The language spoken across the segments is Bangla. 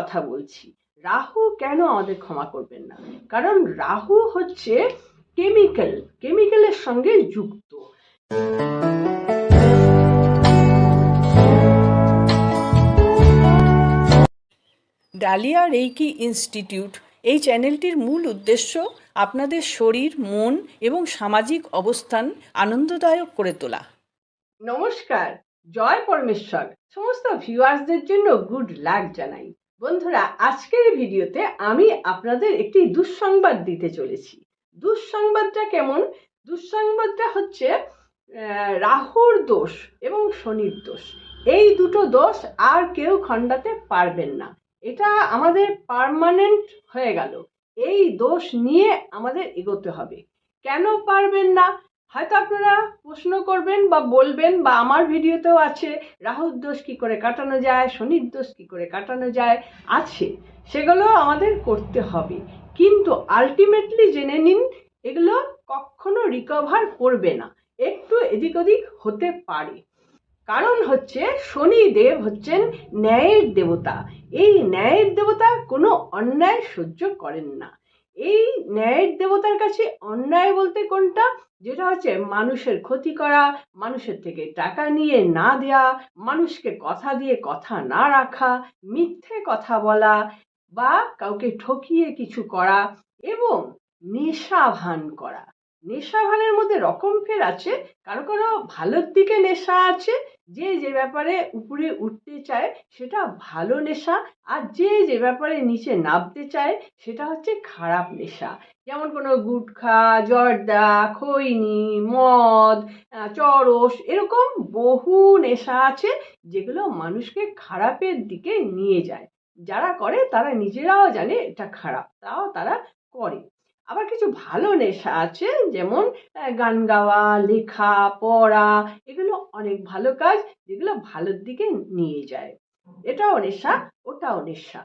কথা বলছি। রাহু কেন আমাদের ক্ষমা করবেন না? কারণ রাহু হচ্ছে কেমিক্যাল কেমিক্যালের সঙ্গে যুক্ত। ডালিয়া রেইকি ইনস্টিটিউট এই চ্যানেলটির মূল উদ্দেশ্য আপনাদের শরীর মন এবং সামাজিক অবস্থান আনন্দদায়ক করে তোলা। নমস্কার জয় পরমেশ্বর। সমস্ত ভিউয়ার্সদের জন্য গুড লাক জানাই। বন্ধুরা, আজকের ভিডিওতে আমি আপনাদের একটি দুঃসংবাদ দিতে চলেছি। দুঃসংবাদটা কেমন? দুঃসংবাদটা হচ্ছে রাহুর দোষ এবং শনির দোষ। এই দুটো দোষ আর কেউ খণ্ডাতে পারবেন না। এটা আমাদের পার্মানেন্ট হয়ে গেল। এই দোষ নিয়ে আমাদের এগোতে হবে। কেন পারবেন না? হয়তো আপনারা প্রশ্ন করবেন বা বলবেন বা আমার ভিডিওতেও আছে রাহুর দোষ কি করে কাটানো যায় শনির দোষ কি করে কাটানো যায়, আছে। সেগুলো আমাদের করতে হবে। কিন্তু আলটিমেটলি জেনে নিন, এগুলো কখনো রিকভার করবে না। একটু এদিক ওদিক হতে পারে। কারণ হচ্ছে শনিদেব হচ্ছেন ন্যায়ের দেবতা। এই ন্যায়ের দেবতা কোনো অন্যায় সহ্য করেন না। এই ন্যায়ের দেবতার কাছে অন্যায় বলতে কোনটা? যেটা হচ্ছে মানুষের ক্ষতি করা, মানুষের থেকে টাকা নিয়ে না দেয়া, মানুষকে কথা দিয়ে কথা না রাখা, মিথ্যে কথা বলা বা কাউকে ঠকিয়ে কিছু করা এবং নেশা ভান করা। নেশা ভানের মধ্যে রকম ফের আছে, কারও কারও ভালোর দিকে নেশা আছে যে যে ব্যাপারে উপরে উঠতে চায় সেটা ভালো নেশা আর যে যে ব্যাপারে নিচে নামতে চায় সেটা হচ্ছে খারাপ নেশা। যেমন কোনো গুটখা, জর্দা, খৈনি, মদ চরস এরকম বহু নেশা আছে যেগুলো মানুষকে খারাপের দিকে নিয়ে যায়। যারা করে তারা নিজেরাও জানে এটা খারাপ, তাও তারা করে। আবার কিছু ভালো নেশা আছে, যেমন গান গাওয়া, লেখা, পড়া, এগুলো অনেক ভালো কাজ যেগুলো ভালোর দিকে নিয়ে যায়। এটাও নেশা, ওটাও নেশা।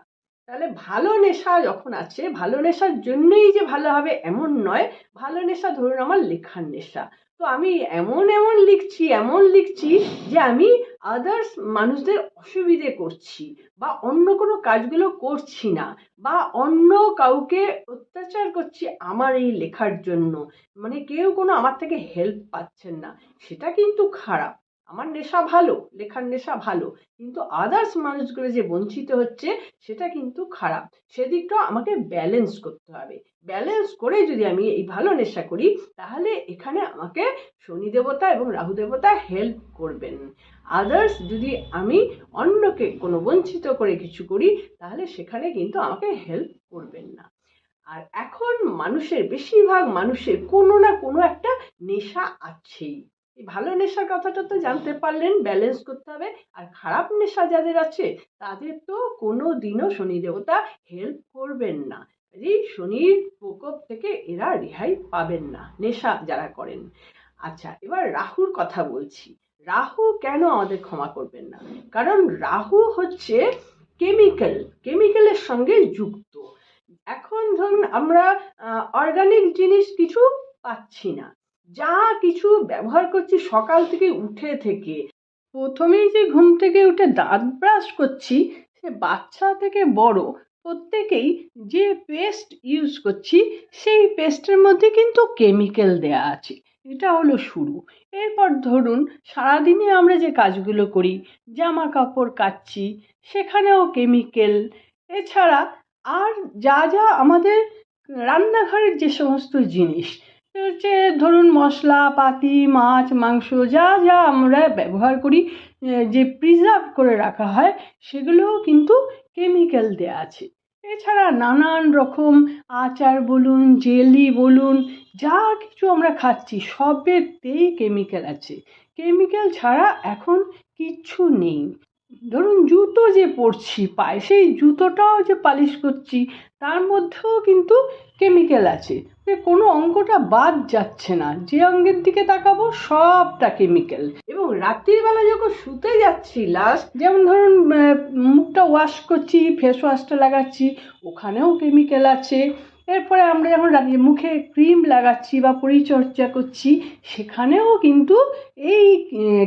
তাহলে ভালো নেশা যখন আছে, ভালো নেশার জন্যই যে ভালো হবে এমন নয়। ভালো নেশা ধরুন আমার লেখার নেশা। তো আমি এমন এমন লিখছি এমন লিখছি যে আমি আদার্স মানুষদের অসুবিধে করছি বা অন্য কোনো কাজগুলো করছি না বা অন্য কাউকে অত্যাচার করছি আমার এই লেখার জন্য। মানে কেউ কোনো আমার থেকে হেল্প পাচ্ছেন না। সেটা কিন্তু খারাপ। আমার নেশা ভালো, লেখার নেশা ভালো, কিন্তু আদার্স মানুষগুলো যে বঞ্চিত হচ্ছে, সেটা কিন্তু খারাপ। সেদিকটাও আমাকে ব্যালেন্স করতে হবে। ব্যালেন্স করে যদি আমি এই ভালো নেশা করি, তাহলে এখানে আমাকে শনি দেবতা এবং রাহু দেবতা হেল্প করবেন। আদার্স যদি আমি অন্যকে কোনো বঞ্চিত করে কিছু করি, তাহলে সেখানে কিন্তু আমাকে হেল্প করবেন না। আর এখন মানুষের, বেশিরভাগ মানুষের কোনো না কোনো একটা নেশা আছেই। ভালো নেশার কথাটা তো জানতে পারলেন ব্যালেন্স করতে হবে। আর খারাপ নেশা যাদের আছে, তাদের তো কোনো দিনও শনি দেবতা হেল্প করবেন না। এই শনির প্রকোপ থেকে এরা রেহাই পাবেন না, নেশা যারা করেন। আচ্ছা এবার রাহুর কথা বলছি। রাহু কেন আমাদের ক্ষমা করবেন না? কারণ রাহু হচ্ছে কেমিক্যাল কেমিক্যালের সঙ্গে যুক্ত। এখন ধরুন আমরা অর্গানিক জিনিস কিছু পাচ্ছি না। যা কিছু ব্যবহার করছি সকাল থেকে উঠে থেকে, প্রথমেই যে ঘুম থেকে উঠে দাঁত ব্রাশ করছি, সে বাচ্চা থেকে বড়, প্রত্যেকেই যে পেস্ট ইউজ করছি, সেই পেস্টের মধ্যে কিন্তু কেমিক্যাল দেয়া আছে। এটা হলো শুরু। এরপর ধরুন সারাদিনে আমরা যে কাজগুলো করি, জামা কাপড় কাচ্ছি, সেখানেও কেমিক্যাল। এছাড়া আর যা যা আমাদের রান্নাঘরের যে সমস্ত জিনিস হচ্ছে ধরুন মশলাপাতি মাছ, মাংস, যা যা আমরা ব্যবহার করি যে প্রিজার্ভ করে রাখা হয়, সেগুলোও কিন্তু কেমিক্যাল দেয়া আছে। এছাড়া নানান রকম আচার বলুন, জেলি বলুন, যা কিছু আমরা খাচ্ছি, সবেতেই কেমিক্যাল আছে। কেমিক্যাল ছাড়া এখন কিচ্ছু নেই। ধরুন জুতো যে পরছি, পায়ে সেই জুতোটাও যে পালিশ করছি, তার মধ্যেও কিন্তু কেমিক্যাল আছে। কোনো অঙ্গটা বাদ যাচ্ছে না। যে অঙ্গের দিকে তাকাবো, সবটা কেমিক্যাল এবং রাত্রিবেলা যখন শুতে যাচ্ছি লাস্ট যেমন ধরুন মুখটা ওয়াশ করছি ফেস ওয়াশটা লাগাচ্ছি, ওখানেও কেমিক্যাল আছে। এরপরে আমরা যখন মুখে ক্রিম লাগাচ্ছি বা পরিচর্যা করছি, সেখানেও কিন্তু এই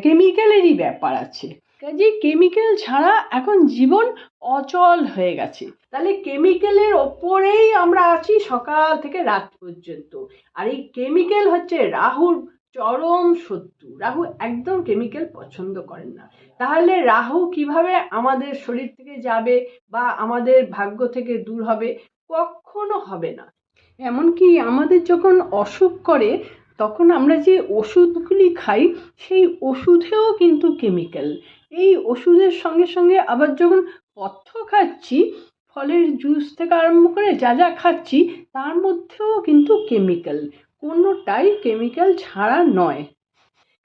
কেমিক্যালেরই ব্যাপার আছে। কাজে কেমিক্যাল ছাড়া এখন জীবন অচল হয়ে গেছে। তাহলে কেমিক্যালের ওপরেই আমরা আছি সকাল থেকে রাত পর্যন্ত। আর এই কেমিক্যাল হচ্ছে রাহুর চরম শত্রু। রাহু একদম কেমিক্যাল পছন্দ করেন না। তাহলে রাহু কীভাবে আমাদের শরীর থেকে যাবে বা আমাদের ভাগ্য থেকে দূর হবে কখনো হবে না। এমনকি আমাদের যখন অসুখ করে, তখন আমরা যে ওষুধগুলি খাই, সেই ওষুধেও কিন্তু কেমিক্যাল এই ওষুধের সঙ্গে সঙ্গে আবার যখন পথ্য খাচ্ছি, ফলের জুস থেকে আরম্ভ করে যা যা খাচ্ছি, তার মধ্যেও কিন্তু কেমিক্যাল কোনোটাই কেমিক্যাল ছাড়া নয়।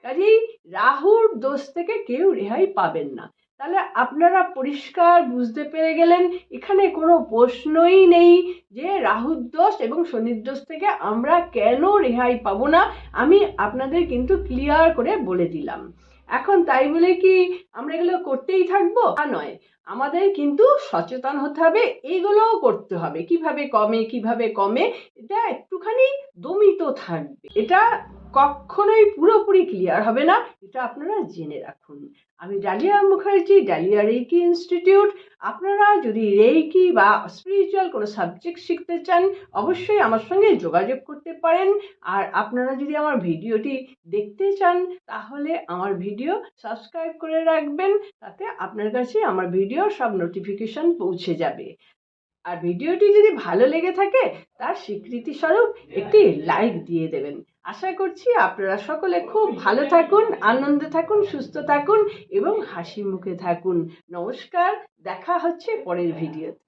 কাজেই রাহুর দোষ থেকে কেউ রেহাই পাবেন না। তাহলে আপনারা পরিষ্কার বুঝতে পেরে গেলেন, এখানে কোনো প্রশ্নই নেই যে রাহুর দোষ এবং শনির দোষ থেকে আমরা কেন রেহাই পাবো না। আমি আপনাদের কিন্তু ক্লিয়ার করে বলে দিলাম। এখন তাই বলে কি আমরা এগুলো করতেই থাকব? তা নয়। আমাদের কিন্তু সচেতন হতে হবে এইগুলোও করতে হবে। কীভাবে কমে কীভাবে কমে, এটা একটুখানি দমিত থাকবে। এটা কখনোই পুরোপুরি ক্লিয়ার হবে না, এটা আপনারা জেনে রাখুন। আমি ডালিয়া মুখার্জি, ডালিয়া রেইকি ইনস্টিটিউট। আপনারা যদি রেইকি বা স্পিরিচুয়াল কোনো সাবজেক্ট শিখতে চান, অবশ্যই আমার সঙ্গে যোগাযোগ করতে পারেন। আর আপনারা যদি আমার ভিডিওটি দেখতে চান, তাহলে আমার ভিডিও সাবস্ক্রাইব করে রাখবেন, তাতে আপনার কাছে আমার ভিডিও সব নোটিফিকেশন পৌঁছে যাবে। আর ভিডিওটি যদি ভালো লেগে থাকে, তার স্বীকৃতি স্বরূপ একটি লাইক দিয়ে দেবেন। আশা করছি আপনারা সকলে খুব ভালো থাকুন, আনন্দে থাকুন, সুস্থ থাকুন এবং হাসি মুখে থাকুন। নমস্কার, দেখা হচ্ছে পরের ভিডিওতে।